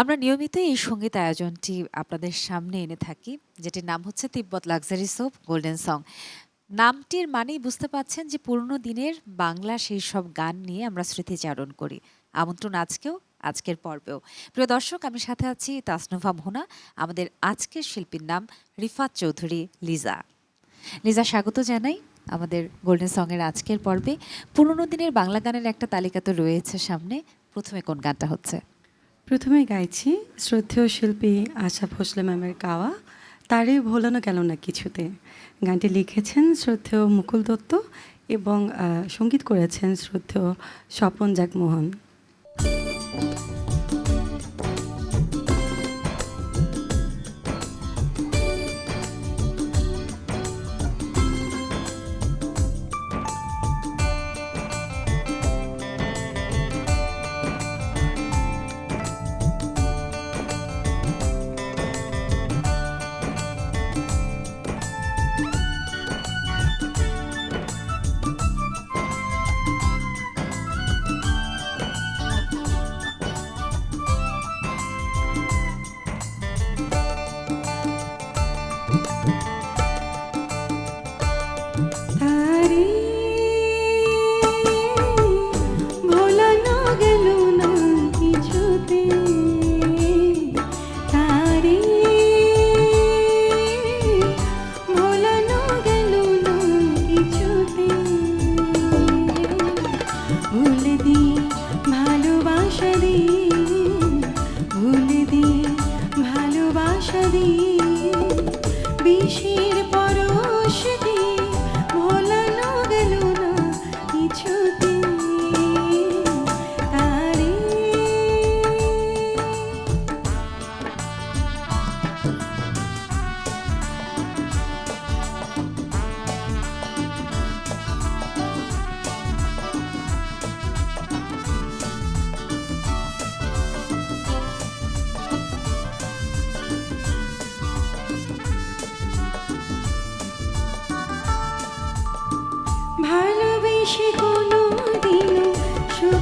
আমরা নিয়মিত এই সংগীত আয়োজনটি আপনাদের সামনে এনে থাকি, যেটির নাম হচ্ছে Tibet luxury soap, golden song. নামটির মানেই বুঝতে পাচ্ছেন যে পুরনো দিনের বাংলা সেই সব গান নিয়ে আমরা স্মৃতিচারণ করি। আমন্ত্রণ আজকেও, আজকের পর্বেও। প্রিয় দর্শক, আমি সাথে আছি তাসনুভা মোহনা। আমাদের আজকের শিল্পীর নাম রিফাত চৌধুরী, লিজা। লিজা, স্বাগত জানাই আমাদের গোল্ডেন সংয়ের আজকের পর্বে। পুরনো দিনের বাংলা গানের একটা তালিকা তো রয়েছে সামনে। প্রথমে কোন গানটা হচ্ছে? প্রথমে গাইছি, শ্রদ্ধেয় শিল্পী আশা ভোসলে ম্যামের গাওয়া তারে ভোলানো গেল না কিছুতে। গানটি লিখেছেন শ্রদ্ধেয় মুকুল দত্ত এবং সংগীত করেছেন শ্রদ্ধেয় স্বপন জাগমোহন ভালোবাসা দি বিষের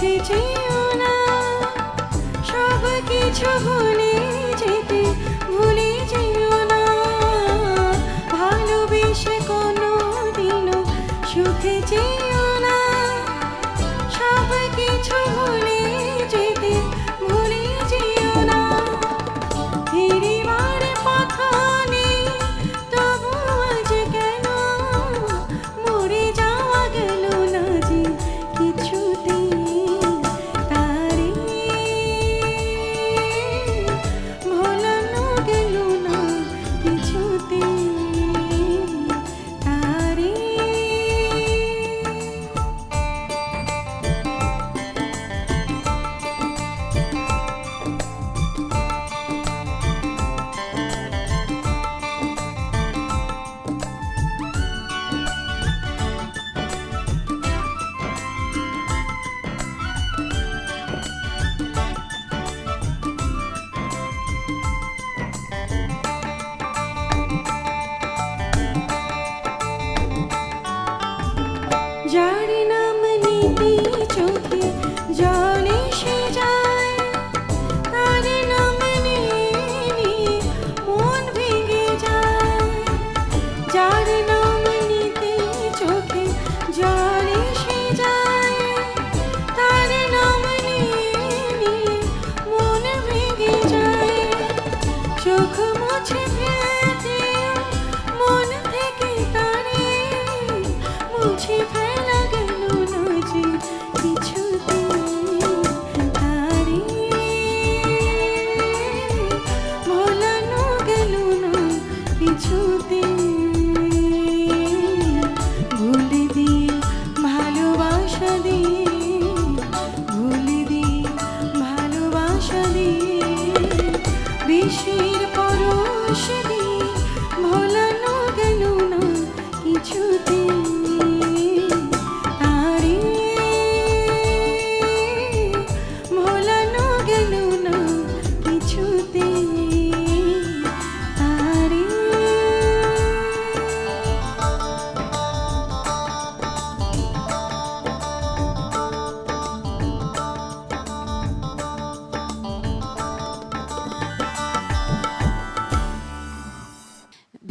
সুখে যেও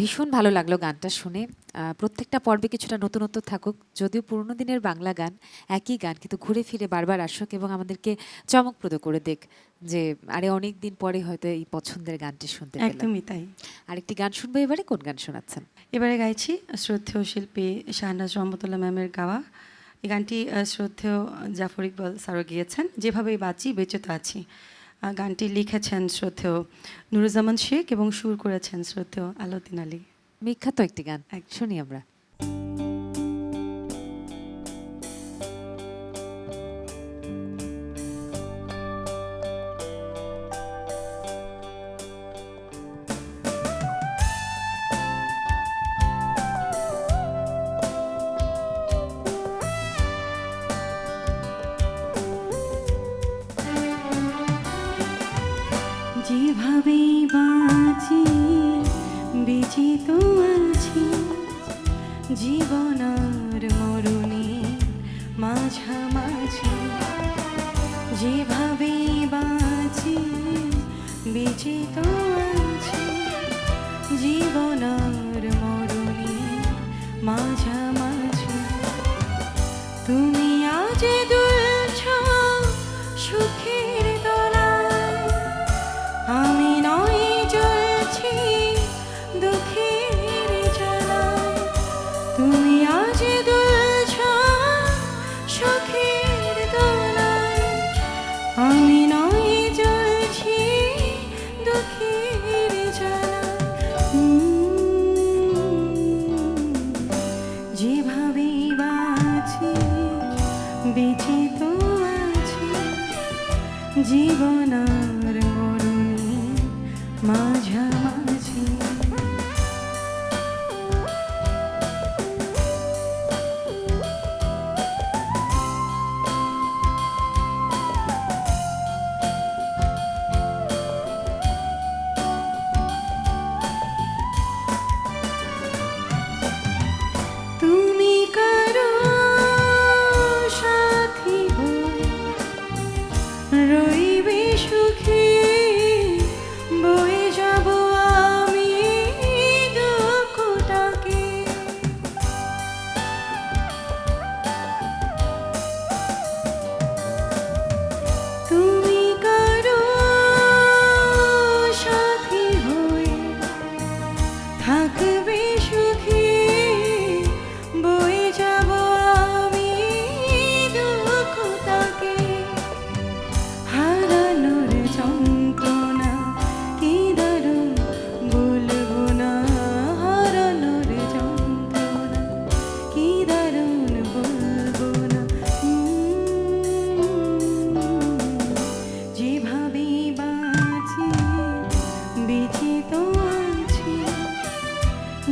ভীষণ ভালো লাগল গানটা শুনে। প্রত্যেকটা পর্বে কিছুটা নতুনত্ব থাকুক যদিও পুরোনো দিনের বাংলা গান একই গান কিন্তু ঘুরে ফিরে বারবার আসুক এবং আমাদেরকে চমকপ্রদ করে দেখ যে আরে অনেক দিন পরে হয়তো এই পছন্দের গানটি শুনতে একদমই তাই। আরেকটি গান শুনব এবারে কোন গান শোনাচ্ছেন? এবারে গাইছি শ্রদ্ধেয় শিল্পী শাহনাজ রহমতুল্লাহ ম্যামের গাওয়া। এই গানটি শ্রদ্ধেয় জাফর ইকবাল স্যারও গিয়েছেন। যেভাবেই বাঁচি বেঁচে তো আছি। গানটি লিখেছেন শ্রদ্ধেয় নুরুজ্জামান শেখ এবং সুর করেছেন শ্রদ্ধেয় আলাউদ্দিন আলী। বিখ্যাত একটি গান এক শুনি আমরা। জীবনার মরণে মাঝামাঝি জীবনার মরণে মাঝামাঝি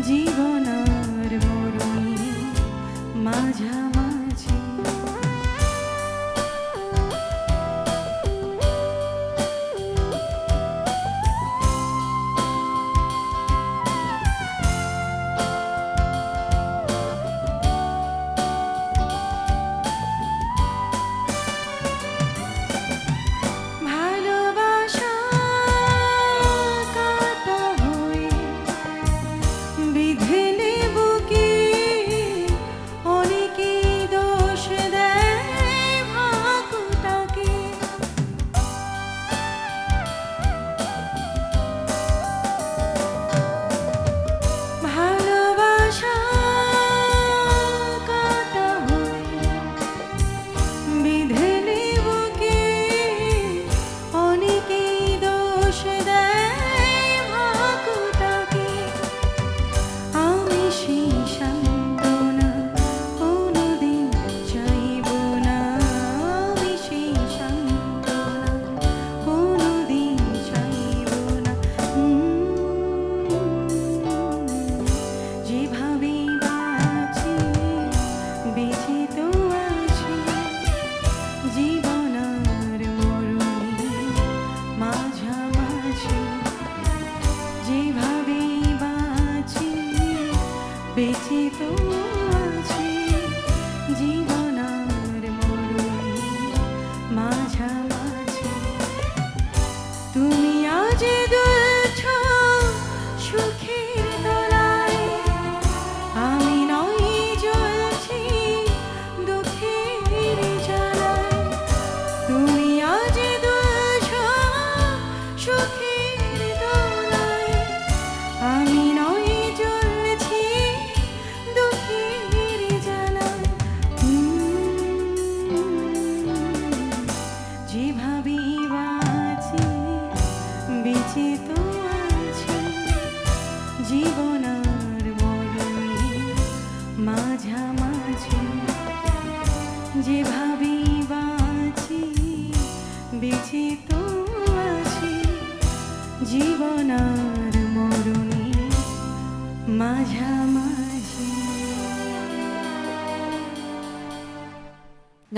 জীবনার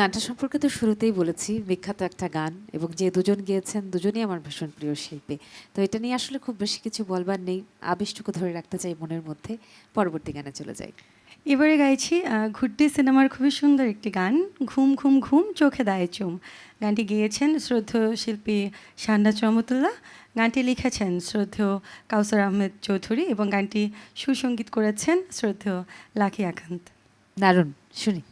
গানটা সম্পর্কে তো শুরুতেই বলেছি বিখ্যাত একটা গান এবং যে দুজন গিয়েছেন দুজনই আমার ভীষণ প্রিয় শিল্পী। তো এটা নিয়ে আসলে খুব বেশি কিছু বলবার নেই আবেশটুকু ধরে রাখতে চাই মনের মধ্যে। পরবর্তী গানে চলে যাই। এবারে গাইছি ঘুড্ডি সিনেমার খুবই সুন্দর একটি গান ঘুম ঘুম ঘুম চোখে দায়ে চুম। গানটি গিয়েছেন শ্রদ্ধেয় শিল্পী সান্না চমতুল্লাহ গানটি লিখেছেন শ্রদ্ধেয় কাউসার আহমেদ চৌধুরী এবং গানটি সুসঙ্গীত করেছেন শ্রদ্ধেয় লাকি আকান্ত। দারুণ শুনি।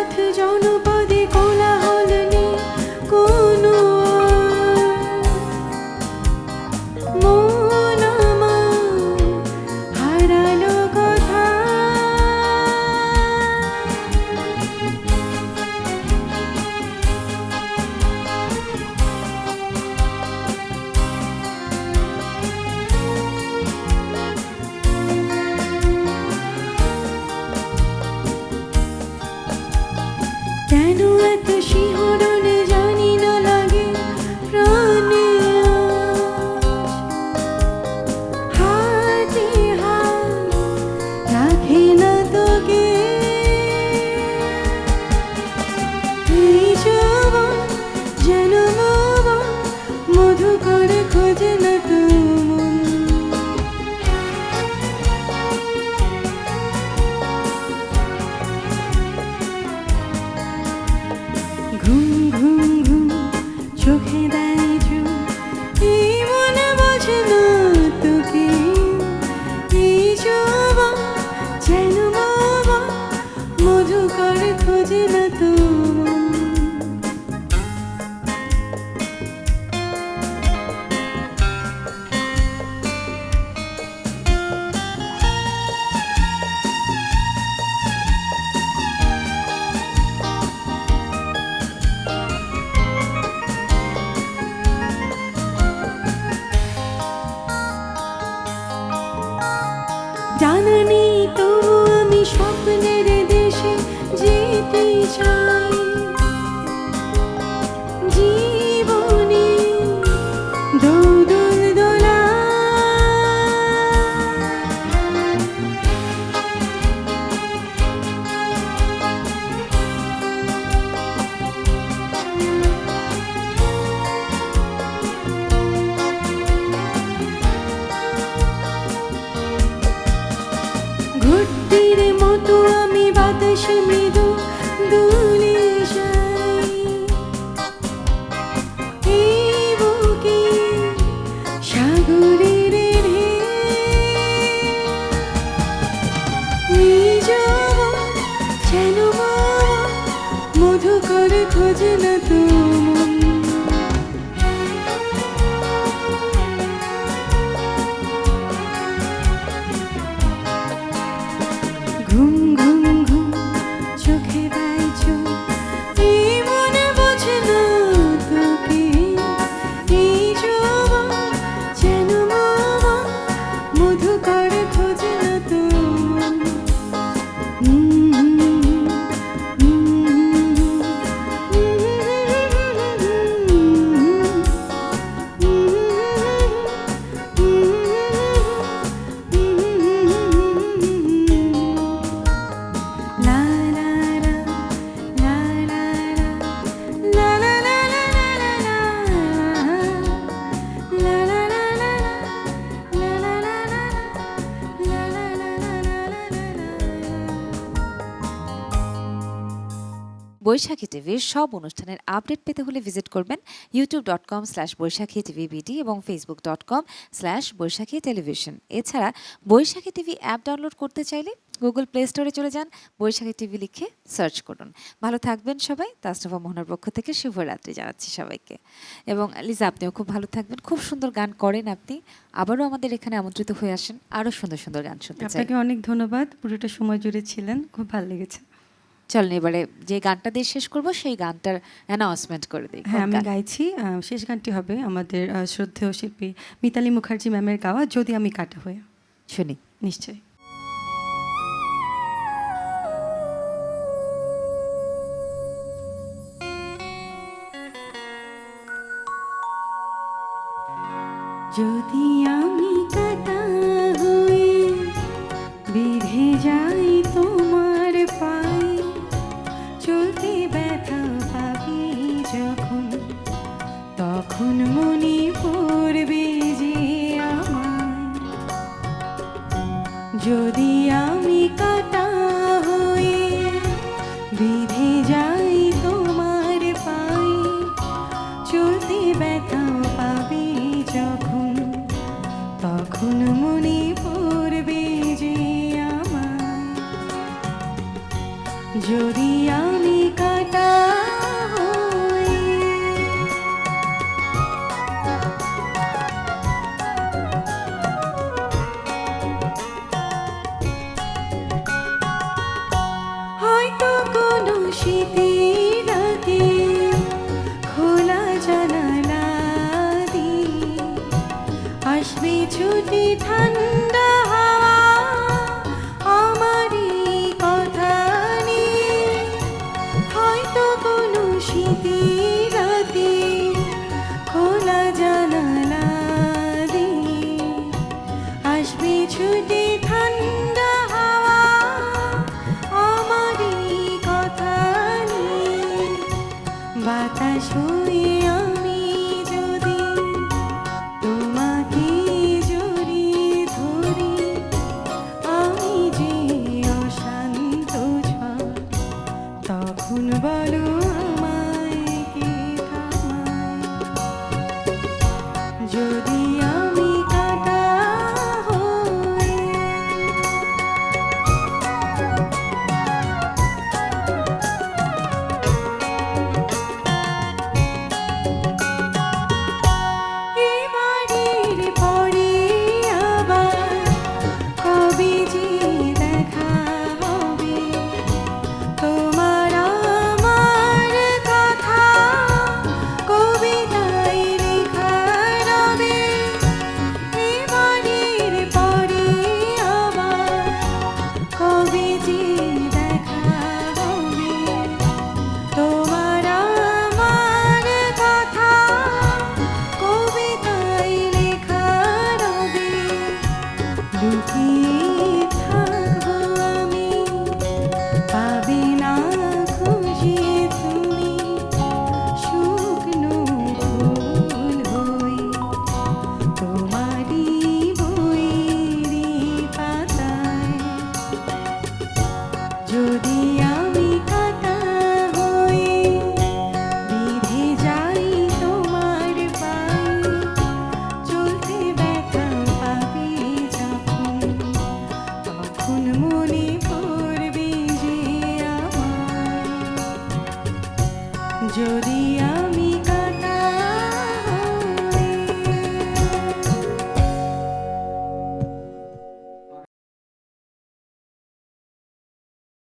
পথ জনপথ खोजना तू। বৈশাখী টিভির সব অনুষ্ঠানের আপডেট পেতে হলে ভিজিট করবেন YouTube dot com slash Baishakhi TV BD এবং Facebook dot com slash Baishakhi television. এছাড়া বৈশাখী টিভি অ্যাপ ডাউনলোড করতে চাইলে গুগল প্লে স্টোরে চলে যান, বৈশাখী টিভি লিখে সার্চ করুন। ভালো থাকবেন সবাই তাস্তফা মোহনার পক্ষ থেকে শুভরাত্রি জানাচ্ছি সবাইকে। এবং লিজা, আপনিও খুব ভালো থাকবেন, খুব সুন্দর গান করেন আপনি। আবারও আমাদের এখানে আমন্ত্রিত হয়ে আসেন, আরও সুন্দর সুন্দর গান শুনতে চাই। আপনাকে অনেক ধন্যবাদ, পুরোটা সময় জুড়ে ছিলেন, খুব ভালো লেগেছে। চলেন এবারে যে গানটা দিয়ে শেষ করব সেই গানটার অ্যানাউন্সমেন্ট করে দিই। হ্যাঁ আমি গাইছি শেষ গানটি হবে আমাদের শ্রদ্ধেয় শিল্পী মিতালি মুখার্জি ম্যামের গাওয়া যদি আমি কাটা হয়ে শুনি। নিশ্চয়ই। বাতাস হয়ে